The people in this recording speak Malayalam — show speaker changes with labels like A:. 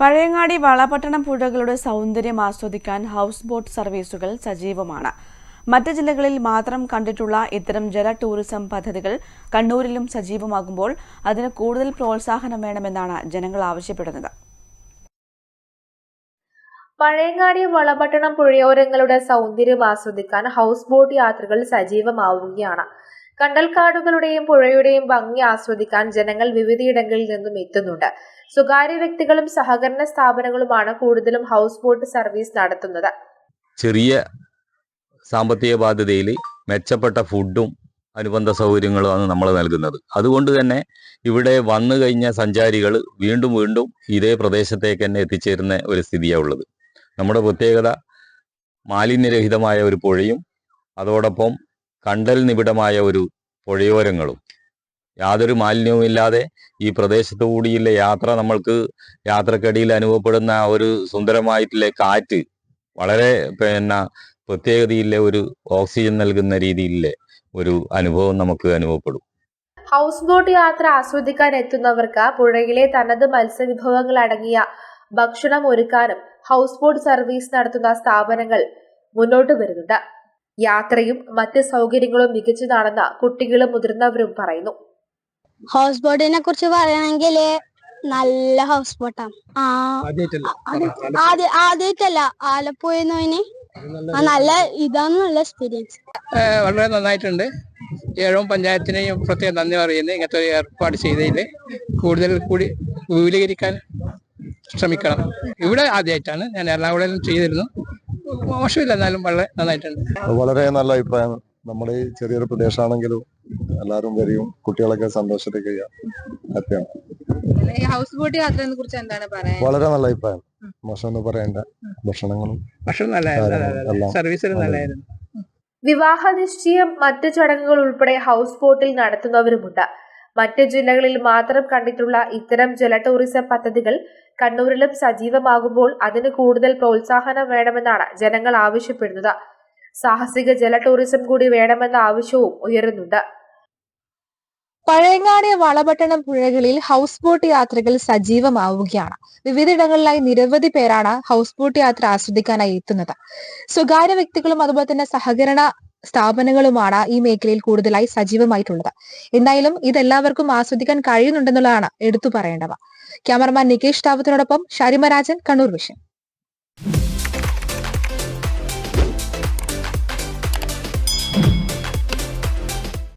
A: പഴയങ്ങാടി വളപട്ടണം പുഴകളുടെ സൗന്ദര്യം ആസ്വദിക്കാൻ ഹൗസ് ബോട്ട് സർവീസുകൾ സജീവമാണ്. മറ്റ് ജില്ലകളിൽ മാത്രം കണ്ടിട്ടുള്ള ഇത്തരം ജല ടൂറിസം പദ്ധതികൾ കണ്ണൂരിലും സജീവമാകുമ്പോൾ അതിന് കൂടുതൽ പ്രോത്സാഹനം വേണമെന്നാണ് ജനങ്ങൾ ആവശ്യപ്പെടുന്നത്.
B: പഴയങ്ങാടി വളപട്ടണം പുഴയോരങ്ങളുടെ സൗന്ദര്യം ആസ്വദിക്കാൻ ഹൗസ് ബോട്ട് യാത്രകൾ സജീവമാവുകയാണ്. കണ്ടൽക്കാടുകളുടെയും പുഴയുടെയും ഭംഗി ആസ്വദിക്കാൻ ജനങ്ങൾ വിവിധയിടങ്ങളിൽ നിന്നും എത്തുന്നുണ്ട്. സ്വകാര്യ വ്യക്തികളും സഹകരണ സ്ഥാപനങ്ങളുമാണ് കൂടുതലും ഹൗസ് ബോട്ട് സർവീസ് നടത്തുന്നത്.
C: ചെറിയ സാമ്പത്തിക ബാധ്യതയിൽ മെച്ചപ്പെട്ട ഫുഡും അനുബന്ധ സൗകര്യങ്ങളുമാണ് നമ്മൾ നൽകുന്നത്. അതുകൊണ്ട് തന്നെ ഇവിടെ വന്നു കഴിഞ്ഞ സഞ്ചാരികൾ വീണ്ടും വീണ്ടും ഇതേ പ്രദേശത്തേക്ക് തന്നെ എത്തിച്ചേരുന്ന ഒരു സ്ഥിതിയാണ് ഉള്ളത്. നമ്മുടെ പ്രത്യേകത മാലിന്യരഹിതമായ ഒരു പുഴയും അതോടൊപ്പം കണ്ടൽ നിബിഡമായ ഒരു പുഴയോരങ്ങളും. യാതൊരു മാലിന്യവും ഇല്ലാതെ ഈ പ്രദേശത്തു കൂടിയുള്ള യാത്ര നമ്മൾക്ക് യാത്രക്കടിയിൽ അനുഭവപ്പെടുന്ന ഒരു സുന്ദരമായിട്ടുള്ള കാറ്റ് വളരെ പിന്നെ പ്രത്യേകതയിലെ ഒരു ഓക്സിജൻ നൽകുന്ന രീതിയിലെ ഒരു അനുഭവം നമുക്ക് അനുഭവപ്പെടും.
B: ഹൗസ് ബോട്ട് യാത്ര ആസ്വദിക്കാൻ എത്തുന്നവർക്ക് പുഴയിലെ തനത് മത്സ്യവിഭവങ്ങൾ അടങ്ങിയ ഭക്ഷണം ഒരുക്കാനും ഹൗസ് ബോട്ട് സർവീസ് നടത്തുന്ന സ്ഥാപനങ്ങൾ മുന്നോട്ട് വരുന്നുണ്ട്. യാത്രയും മറ്റ് സൗകര്യങ്ങളും മികച്ചതാണെന്ന് കുട്ടികളും മുതിർന്നവരും പറയുന്നു.
D: ഹൗസ് ബോട്ടിനെ കുറിച്ച് പറയണമെങ്കിൽ നല്ല ഹൗസ് ബോട്ടാണ് ആദ്യമായിട്ടല്ല ആലപ്പുഴ നല്ല ഇതാണ് നല്ല എക്സ്പീരിയൻസ്
E: വളരെ നന്നായിട്ടുണ്ട്. ഏഴവും പഞ്ചായത്തിനെയും പ്രത്യേകം നന്ദി പറയുന്നത് ഇങ്ങനത്തെ ഒരു ഏർപ്പാട് ചെയ്തതിൽ കൂടുതൽ കൂടി വിപുലീകരിക്കാൻ ശ്രമിക്കണം. ഇവിടെ ആദ്യമായിട്ടാണ് ഞാൻ എറണാകുളം ചെയ്തിരുന്നു. മോശമില്ല എന്നാലും വളരെ നന്നായിട്ടുണ്ട്.
F: വളരെ നല്ല അഭിപ്രായം. നമ്മുടെ ഈ ചെറിയൊരു പ്രദേശമാണെങ്കിലും എല്ലാവരും വരികയും കുട്ടികളൊക്കെ സന്തോഷത്തിൽ ഹാപ്പിയാണ്
G: ഈ ഹൗസ് ബോട്ട് യാത്രയെ കുറിച്ച് എന്താണ് പറയാൻ
F: വളരെ നല്ല അഭിപ്രായം. മോശം പറയണ്ട. ഭക്ഷണങ്ങളും
E: ഭക്ഷണം നല്ലതായിരുന്നു
F: എല്ലാം
E: സർവീസ് നല്ലതായിരുന്നു.
B: വിവാഹ നിശ്ചയം മറ്റു ചടങ്ങുകൾ ഉൾപ്പെടെ ഹൗസ് ബോട്ടിൽ നടത്തുന്നവരുമുണ്ട്. മറ്റ് ജില്ലകളിൽ മാത്രം കണ്ടിട്ടുള്ള ഇത്തരം ജല ടൂറിസം പദ്ധതികൾ കണ്ണൂരിലും സജീവമാകുമ്പോൾ അതിന് കൂടുതൽ പ്രോത്സാഹനം വേണമെന്നാണ് ജനങ്ങൾ ആവശ്യപ്പെടുന്നത്. സാഹസിക ജല ടൂറിസം കൂടി വേണമെന്ന ആവശ്യവും ഉയരുന്നുണ്ട്.
H: പഴയങ്ങാടി വളപട്ടണം പുഴകളിൽ ഹൗസ് ബോട്ട് യാത്രകൾ സജീവമാവുകയാണ്. വിവിധയിടങ്ങളിലായി നിരവധി പേരാണ് ഹൗസ് ബോട്ട് യാത്ര ആസ്വദിക്കാനായി എത്തുന്നത്. സ്വകാര്യ വ്യക്തികളും അതുപോലെ തന്നെ സഹകരണ സ്ഥാപനങ്ങളുമാണ് ഈ മേഖലയിൽ കൂടുതലായി സജീവമായിട്ടുള്ളത്. എന്തായാലും ഇതെല്ലാവർക്കും ആസ്വദിക്കാൻ കഴിയുന്നുണ്ടെന്നുള്ളതാണ് എടുത്തു പറയേണ്ടവ. ക്യാമറമാൻ നികേഷ് താവത്തിനോടൊപ്പം ഷരിമരാജൻ കണ്ണൂർ വിഷൻ.